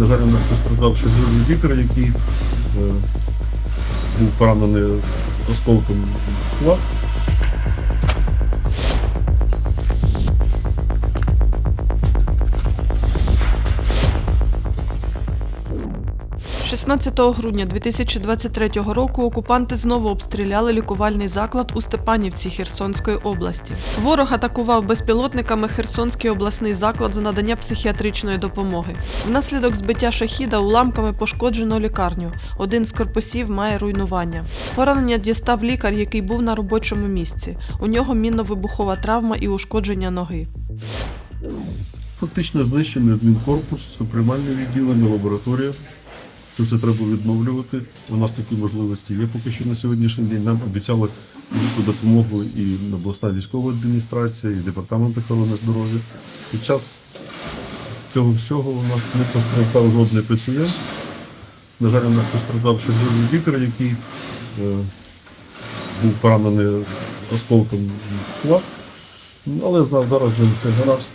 На жаль, у нас постраждав другий лікар, який е, був поранений осколком скла. 16 грудня 2023 року окупанти знову обстріляли лікувальний заклад у Степанівці Херсонської області. Ворог атакував безпілотниками Херсонський обласний заклад за надання психіатричної допомоги. Внаслідок збиття шахіда уламками пошкоджено лікарню. Один з корпусів має руйнування. Поранення дістав лікар, який був на робочому місці. У нього мінно-вибухова травма і ушкодження ноги. Фактично знищений адмінкорпус, приймальне відділення, лабораторія. Це все треба відновлювати. У нас такі можливості є поки що на сьогоднішній день. Нам обіцяли велику допомогу і обласна військова адміністрація, і департамент охорони здоров'я. Під час цього всього у нас не постраждав жодний пацієнт. На жаль, у нас постраждав ще другий лікар, який е, був поранений осколком скла. Але зараз все гаразд.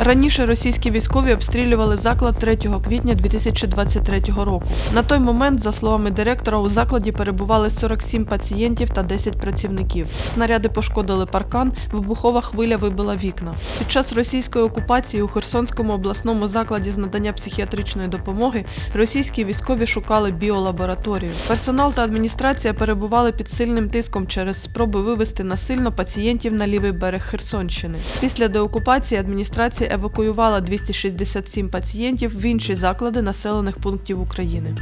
Раніше російські військові обстрілювали заклад 3 квітня 2023 року. На той момент, за словами директора, у закладі перебували 47 пацієнтів та 10 працівників. Снаряди пошкодили паркан, вибухова хвиля вибила вікна. Під час російської окупації у Херсонському обласному закладі з надання психіатричної допомоги російські військові шукали біолабораторію. Персонал та адміністрація перебували під сильним тиском через спроби вивести насильно пацієнтів на лівий берег Херсонщини. Після деокупації адміністрація евакуювала 267 пацієнтів в інші заклади населених пунктів України.